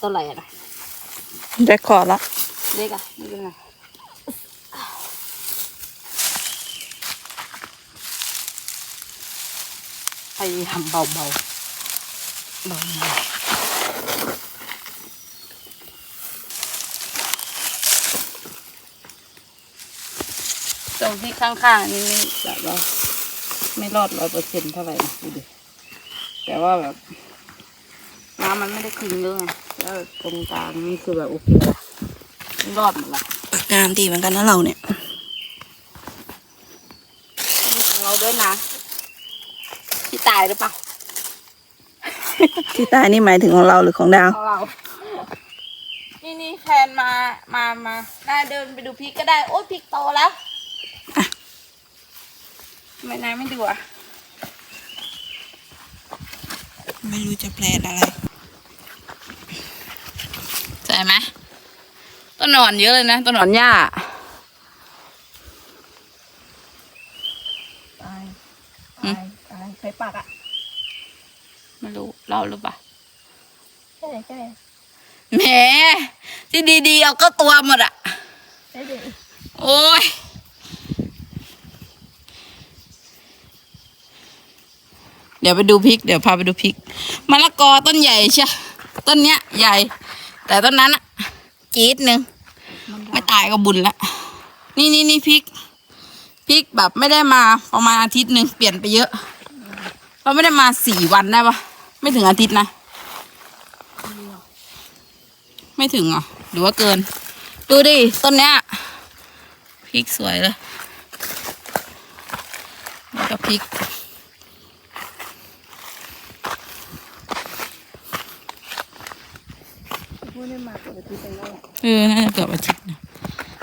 เท่าไหร่อะนะแจ็คคอร์ดละเล็กอะไม่เป็นไรพยายามเบาๆเบาๆตรงที่ข้างๆนี่ไม่แบบว่าไม่รอดร้อยเปอร์เซ็นต์เท่าไหร่นะดูดิแต่ว่าแบบน้ำมันไม่ได้คึงเยอะไง แล้วตรงกลางนี่คือแบบโอเคละไม่รอดหมดละงามดีเหมือนกันนะเราเนี่ยมีของเราด้วยนะที่ตายหรือเปล่าที่ใต้นี่หมายถึงของเราหรือของดาว ของเรา นี่นี่แฟนมา มา มาน่าเดินไปดูพริกก็ได้ โอ๊ยพริกโตแล้วอะทำไม่นายไม่ดูอะ ไม่รู้จะแปลอะไร ใช่ไหมต้นหนอนเยอะเลยนะต้นหนอนหญ้าตายอืมตายใช้ปากอะไม่รู้เราหรือเปล่าใช่ใช่แหมที่ดีๆเอาก็ตัวหมดอะใช่ดิโอ้ยเดี๋ยวไปดูพริก เดี๋ยวพาไปดูพริกมะละกอต้นใหญ่ใช่ต้นเนี้ยใหญ่ แต่ต้นนั้นอะจี๊ดหนึ่งไม่ตายก็บุญละนี่นี่นี่พริกพริกแบบไม่ได้มาประมาณอาทิตย์หนึ่งเปลี่ยนไปเยอะเราไม่ได้มาสี่วันได้ปะไม่ถึงอาทิตย์นะ ไม่ถึงเหรอะหรือว่าเกิน ดูดิต้นเนี้ยพริกสวยเลยแล้วก็พริก พูดได้มากกว่าที่เป็นแล้ว เออน่าจะเกือบอาทิตย์นะ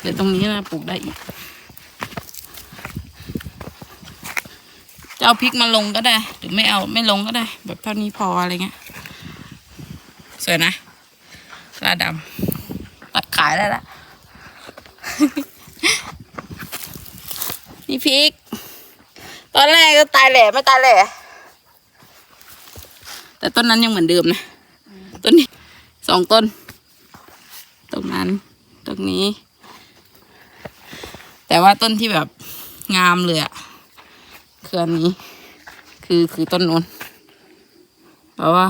เดี๋ยวตรงนี้นะปลูกได้อีกจะเอาพริกมาลงก็ได้ หรือไม่เอาไม่ลงก็ได้ แบบเท่านี้พออะไรเงี้ยสวยนะลาดำตัดขายได้ละนี่พริก ตอนแรกก็ตายแหล่ไม่ตายแหล่แต่ต้นนั้นยังเหมือนเดิมนะต้นนี้สองต้น ตรงนั้น ตรงนี้ แต่ว่าต้นที่แบบงามเลยอะคืออันนี้ คือคือต้นนู้นเพราะว่า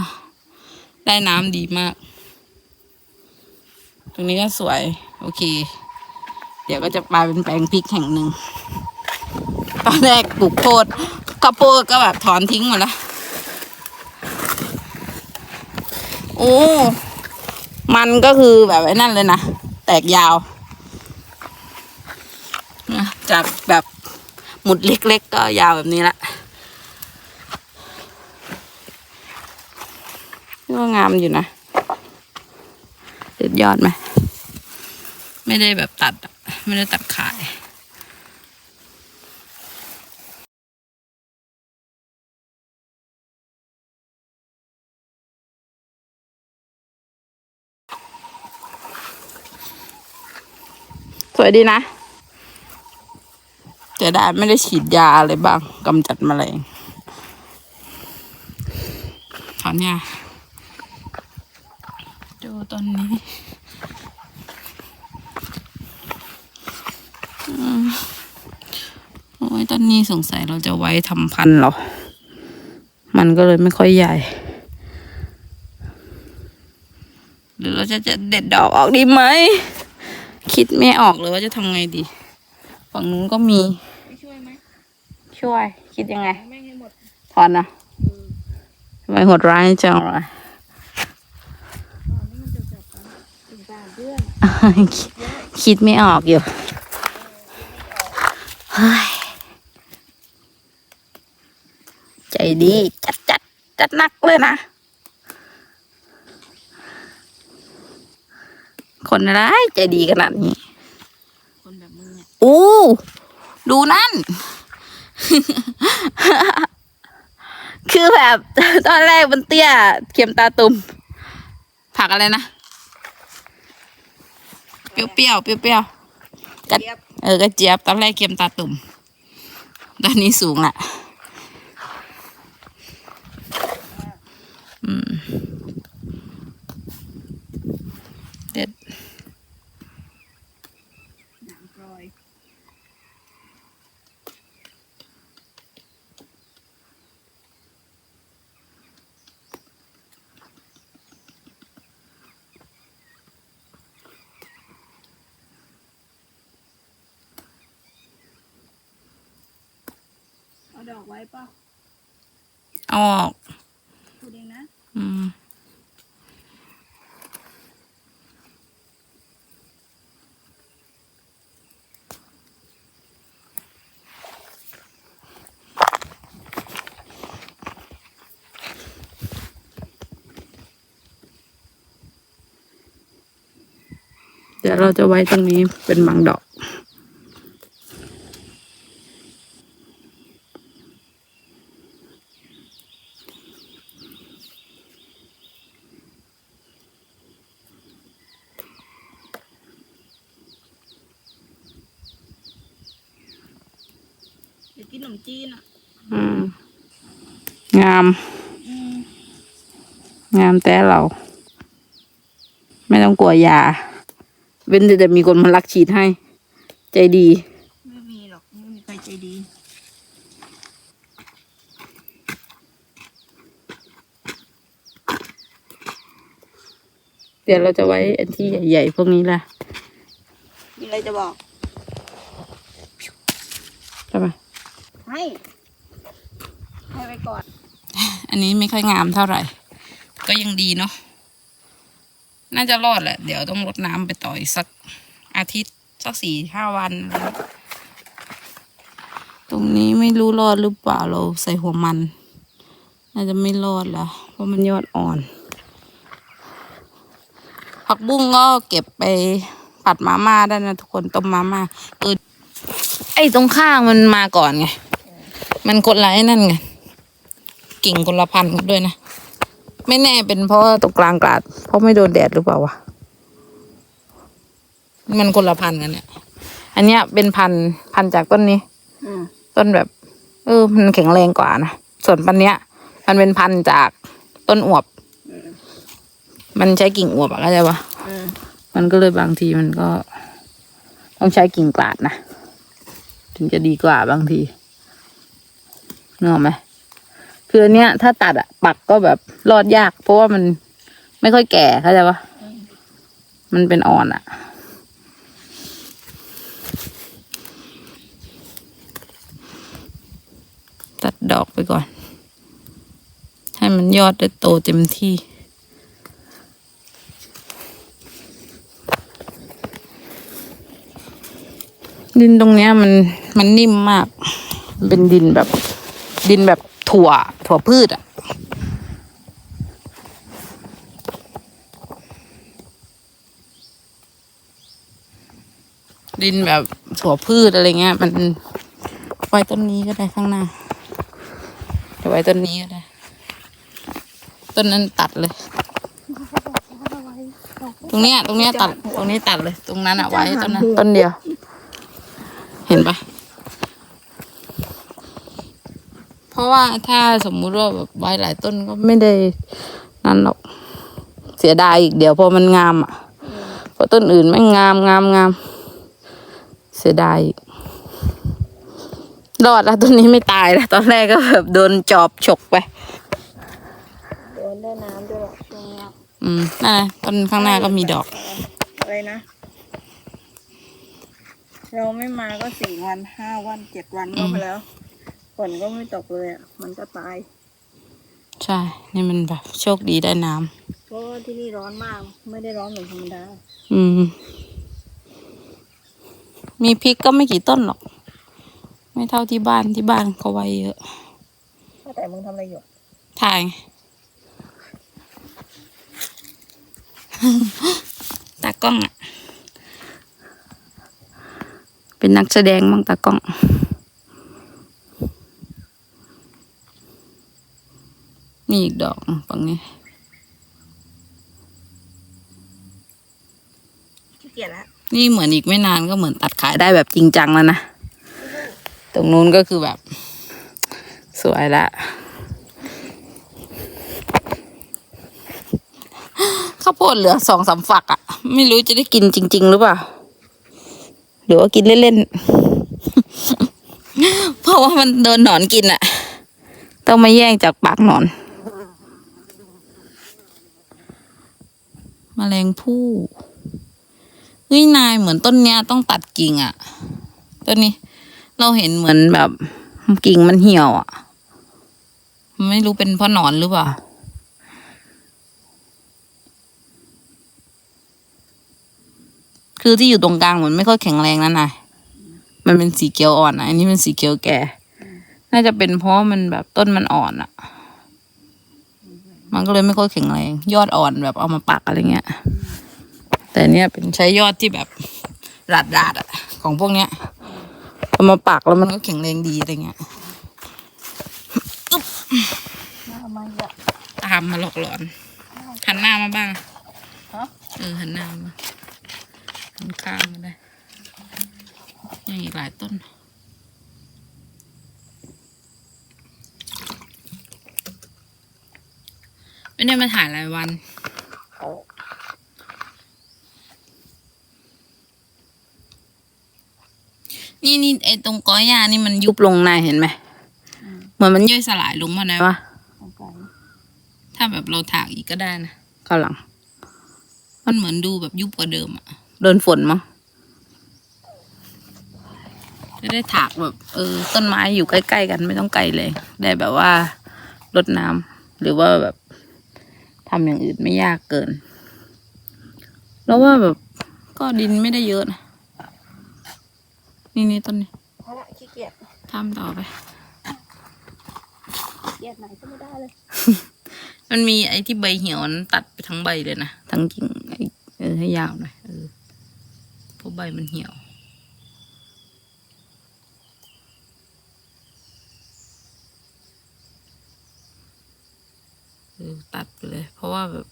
ได้น้ำดีมาก ตรงนี้ก็สวย โอเค เดี๋ยวก็จะกลาเป็นแปลงพริกแห่งหนึ่ง ตอนแรกปลูกโพดข้าวโพดก็แบบถอนทิ้งหมดล้วโอ้ มันก็คือแบบไอ้นั่นเลยนะ แตกยาวจากแบบหมุดเล็กๆก็ยาวแบบนี้ละก็งามอยู่นะเด็ดยอดไหม ไม่ได้แบบตัด ไม่ได้ตัดขาย ส วยดีนะ แต่ได้ไม่ได้ฉีดยาอะไรบ้างกำจัดแมลงถอนยาดูต้นนี้อืมโอ้ยต้นนี้สงสัยเราจะไว้ทำพันธุ์หรอ มันก็เลยไม่ค่อยใหญ่หรือเราจะจะเด็ดดอกออกดีไหม คิดไม่ออกเลยว่าจะทำไงดี ฝั่งนู้นก็มี ช่วยไหมช่วย คิดยังไง ไม่ให้หมดถอนนะทำไมโหดร้ายจังวะนี่มันจะแบบถึงตาเพื่อนคิดไม่ออกอยู่เฮ้ยใจดี จัดจัดจัดหนักเลยนะ คนร้ายใจดีขนาดนี้ คนแบบมึงเนี่ยอู้ ดูนั่น คือแบบ ตอนแรกมันเตี้ย เข็มตาตุ่ม ผักอะไรนะ เปรี้ยวเปรี้ยวๆเปรี้ยวเปรี้ยวๆกระเออกระเจี๊ยบ ตอนแรกเข็มตาตุ่ม ตอนนี้สูงละอืม ดอกไว้ป่ะเอาออกพูดเองนะ อืมเดี๋ยวเราจะไว้ตรงนี้เป็นบางดอก กินขนมจีนอะ อืม งาม อืมงามแต่เรา ไม่ต้องกลัวยา เว้นแต่จะมีคนมารักฉีดให้ ใจดี ไม่มีหรอก ไม่มีใครใจดี เดี๋ยวเราจะไว้อันที่ใหญ่ๆพวกนี้แหละมีอะไรจะบอก ใช่ไหม ให้ให้ไปก่อน อันนี้ไม่ค่อยงามเท่าไหร่ ก็ยังดีเนาะน่าจะรอดแหละ เดี๋ยวต้องรดน้ำไปต่ออีกสักอาทิตย์สักสี่ห้าวันอะไรเงี้ยตรงนี้ไม่รู้รอดหรือเปล่าเราใส่หัวมัน น่าจะไม่รอดแล้วเพราะมันยอดอ่อน ผักบุ้งก็เก็บไปผัดมาม่าได้นะทุกคนต้มมาม่าเออไอ้ตรงข้างมันมาก่อนไง มันคนละไอ้นั่นไงกิ่งคนละพันธุ์กันด้วยนะไม่แน่เป็นเพราะตรงกลางกาดเพราะไม่โดนแดดหรือเปล่าวะมันคนละพันธุ์กันเนี่ย อันเนี้ยเป็นพันธุ์พันธุ์จากต้นนี้อต้นแบบ เออ มันแข็งแรงกว่านะส่วนปันเนี้ย มันเป็นพันธุ์จากต้นอวบมันใช้กิ่งอวบอะเข้าใจปะมมันก็เลยบางทีมันก็ ต้องใช้กิ่งกลาดนะถึงจะดีกว่าบางที นึกออกไหมคือเนี้ยถ้าตัดอะปักก็แบบรอดยาก เพราะว่ามันไม่ค่อยแก่เข้าใจปะมันเป็นอ่อนอะตัดดอกไปก่อน ให้มันยอดได้โตเต็มที่ดินตรงเนี้ยมันมันนิ่มมาก เป็นดินแบบ ดินแบบถั่ว ถั่วพืชอะดินแบบถั่วพืชอะไรเงี้ย มันไว้ต้นนี้ก็ได้ข้างหน้าเดี๋ยวไว้ต้นนี้ก็ได้ ต้นนั้นตัดเลย ตรงเนี้ย ตรงเนี้ยตัด ตรงนี้ตัดเลย ตรงนั้นอะไว้ต้นนั้นต้นเดียว เห็นปะ เพ ราะว่าถ้าสมมุติว่าแบบไว้หลายต้นก็ไม่ได้นั่นหรอก เสียดายอีกเดี๋ยวพอมันงามอะเพราะต้นอื่นไม่งามงามงาม เสียดายอีกรอดแล้วต้นนี้ไม่ตายแล้วตอนแรกก็แบบโดนจอบฉกไปโดนได้น้ำด้วยหรอกช่วงเนี้ยอืมนั่นนะต้นข้างหน้าก็มีดอกอะไรนะเราไม่มาก็สี่วันห้าวันเจ็ดวันก็ไปแล้วฝ นก็ไม่ตกเลยอะ มันก็ตาย ใช่ นี่มันแบบโชคดีได้น้ำเพราะว่าที่นี่ร้อนมาก ไม่ได้ร้อนเหมือนธรรมดา อืม มีพริกก็ไม่กี่ต้นหรอก ไม่เท่าที่บ้านที่บ้านเขาไว้เยอะ แต่มึงทำอะไรอยู่ ถ่าย ตากล้องอะ เป็นนักแสดงบ้างตากล้อง มีอีกดอกฝั่งนี้ขี้เกียจแล้วนี่เหมือนอีกไม่นานก็เหมือนตัดขายได้แบบจริงจังแล้วนะ ตรงนู้นก็คือแบบ สวยละ ข้าวโพดเหลือสองสามฝักอะ่ะ ไม่รู้จะได้กินจริง ๆ หรือเปล่า หรือว่ากินเล่น ๆ เพราะว่ามันโดนหนอนกินอะ่ะ ต้องมาแย่งจากปากหนอน มแมลงผู้เฮ้ยนายเหมือนต้นเนี้ยต้องตัดกิ่งอะต้นนี้ เราเห็นเหมือนแบบกิ่งมันเหี่ยวอะไม่รู้เป็นเพราะหนอนหรือเปล่าคือที่อยู่ตรงกลางเหมือนไม่ค่อยแข็งแรงนั่นนะมันเป็นสีเขียวอ่อนนะอันนี้เป็นสีเขียวแก่ น่าจะเป็นเพราะมันแบบต้นมันอ่อนอะ มันก็เลยไม่ค่อยแข็งแรง ยอดอ่อนแบบเอามาปักอะไรเงี้ย แต่เนี้ยเป็นใช้ยอดที่แบบราดราดๆอะของพวกเนี้ยเอามาปักแล้วมันก็แข็งแรงดีอะไรเงี้ยทำไมอะตามมาหลอกหลอนหันหน้ามาบ้างฮะเออหันหน้ามาหันข้างมาได้ยังอีกหลายต้น ไม่ได้มาถ่ายหลายวัน นี่นี่ไอตรงก้อยยานี่มันยุบลงในเห็นไหม เหมือนมันย่อยสลายลงมาไหนวะของไก่ถ้าแบบเราถากอีกก็ได้นะข้างหลัง มันเหมือนดูแบบยุบกว่าเดิมอะโดนฝนมั้งจะได้ถากแบบเออต้นไม้อยู่ใกล้ๆกันไม่ต้องไกลเลย ได้แบบว่ารดน้ำหรือว่าแบบ ทำอย่างอื่นไม่ยากเกิน แล้วว่าแบบก็ดินไม่ได้เยอะนะนี่นี่ต้นนี้เพราะขี้เกียจทำต่อไปขี้เกียจไหนก็ไม่ได้เลย มันมีไอ้ที่ใบเหี่ยวนั้นตัดไปทั้งใบเลยนะทั้งกิ่งไอ้เออให้ยาวหน่อยเออเพราะใบมันเหี่ยว เออ ตัดไปเลย เพราะว่าแบบ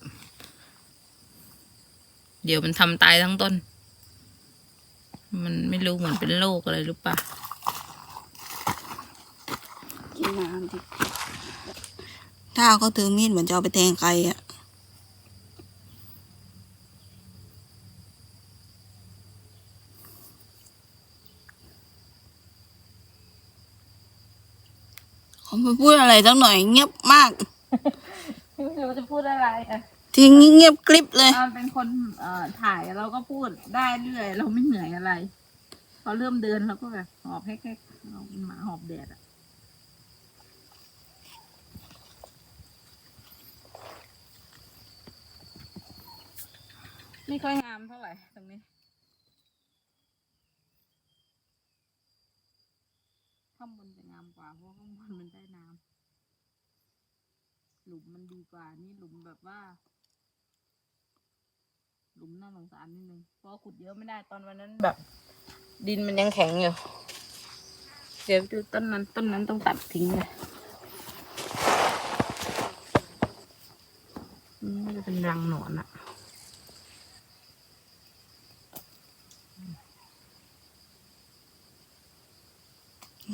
เดี๋ยวมันทำตายทั้งต้น มันไม่รู้เหมือนเป็นโรคอะไรหรือเปล่ากินน้ำดิถ้าเขาถือมีดเหมือนจะเอาไปแทงใครอะเขาไม่พูดอะไรสักหน่อยเงียบมาก ไม่รู้จะพูดอะไรอะทิ้งเงียบกริบเลยตอนเป็นคนเอ่อถ่ายเราก็พูดได้เรื่อย เราไม่เหนื่อยอะไรพอเริ่มเดินเราก็แบบหอบแค่ๆเอาหมาหอบแดดอะไม่ค่อยงามเท่าไหร่ตรงนี้ข้างบนจะงามกว่าเพราะข้างบนมันได้น้ำ หลุมมันดีกว่า นี่หลุมแบบว่า หลุมน่าสงสารนิดนึงเพราะว่าขุดเยอะไม่ได้ตอนวันนั้นแบบ ดินมันยังแข็งอยู่ เดี๋ยวดูต้นนั้นต้นนั้นต้องตัดทิ้งเลยอืมมันจะเป็นรังหนอนอะ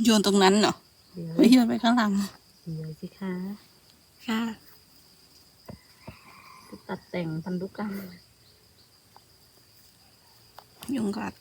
โยนตรงนั้นเหรอเดี๋ยวไม่โยนไปข้างหลัง เดี๋ยวสิคะ ค่ะจะตัดแต่งพันธุกรรมยุงกัด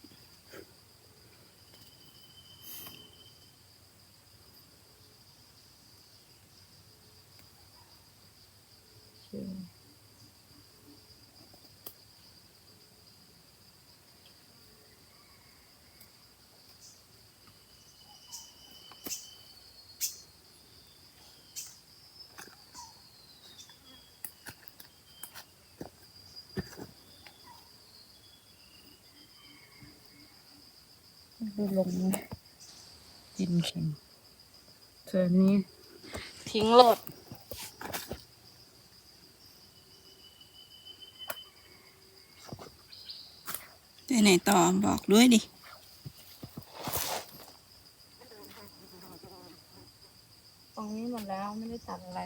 ดูลงนะดินแข็งส่วนนี้ ทิ้งโหลดไปไหนต่อบอกด้วยดิ ตรงนี้หมดแล้วไม่ได้ตัดอะไร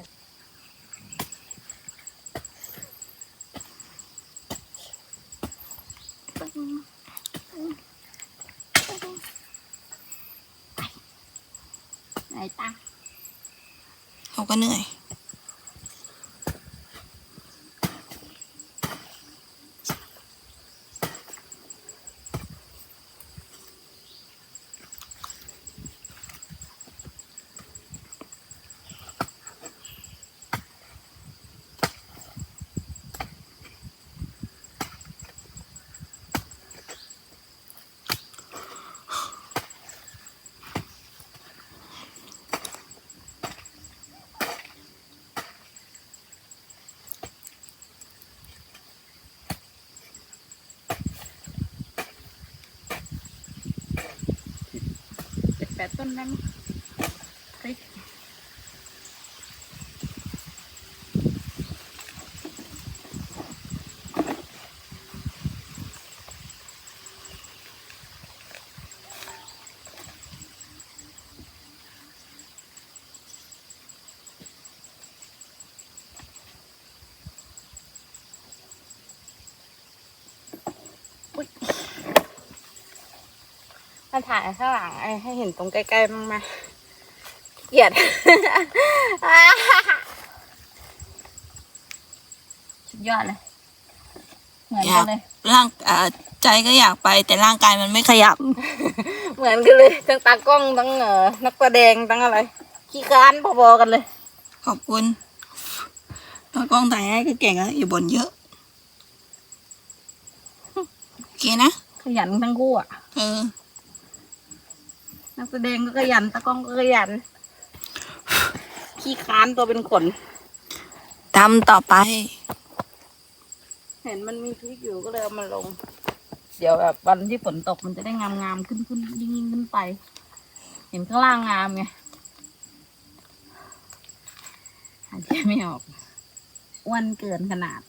ไหนตาเขาก็เหนื่อย แปดต้นได้ ถ้าถ่ายข้างหลังไอ้ให้เห็นตรงใกล้ๆบ้างไหมเกลียดสุดยอดเลย เหมือนอกัยานกเลย ร่างอ่าใจก็อยากไป แต่ร่างกายมันไม่ขยับ เหมือนกันเลยทั้งตากล้องทั้งเออนักแสดงทั้งอะไรขี้ค้านพอๆกันเลย ขอบคุณตากล้องถ่ายให้ก็เก่งแล้วอย่าบ่นเยอะโอเคนะขยันทั้งคู่อะ เออ นักแสดงก็ขยันตากล้องก็ขยัน ขี้ค้านตัวเป็นขนทำต่อไป เห็นมันมีพริกอยู่ก็เลยเอามาลง เดี๋ยวแบบวันที่ฝนตกมันจะได้งามๆขึ้นขึ้นยิ่งยิ่งขึ้นไป เห็นข้างล่างงามไงหายใจไม่ออกอ้วนเกินขนาด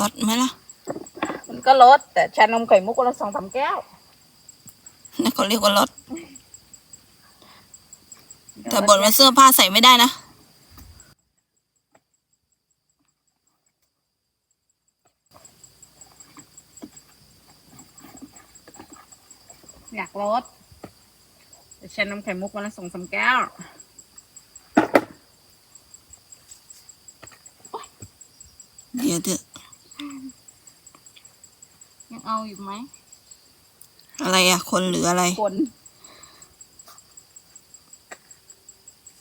ลดไหมล่ะ มันก็ลดแต่ชานมไข่มุกวันละสองสามแก้ว นั่นเขาเรียกว่าลดแต่บ่นว่าเสื้อผ้าใส่ไม่ได้นะอยากลดแต่ชานมไข่มุกวันละสองสามแก้วเดี๋ยวเถอะยังเอาอยู่ไหม อะไรอะคนหรืออะไร คน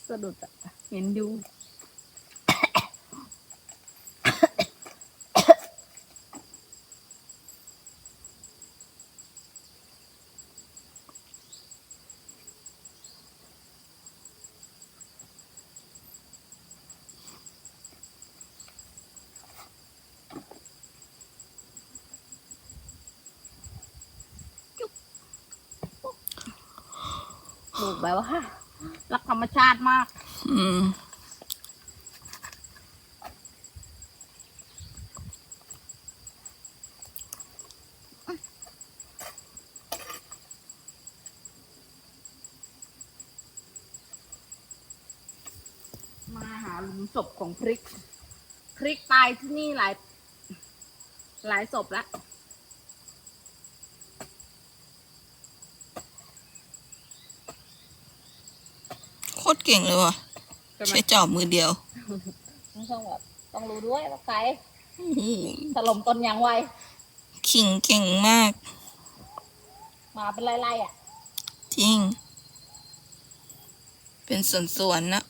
สะดุดอะเห็นอยู่ แบบว่ารักธรรมชาติมาก อืมมาหาหลุมศพของพริก พริกตายที่นี่หลาย หลายศพแล้ว ตรเก่งเลยว่ะใช่ไหมใช้จอบมือเดียวต้องแบบต้องรู้ด้วยว่าใครโอ้โหถล่มต้นยางไวขิงเก่งมาก มาเป็นไล่ๆอะ จริง เป็นส่วนๆนะ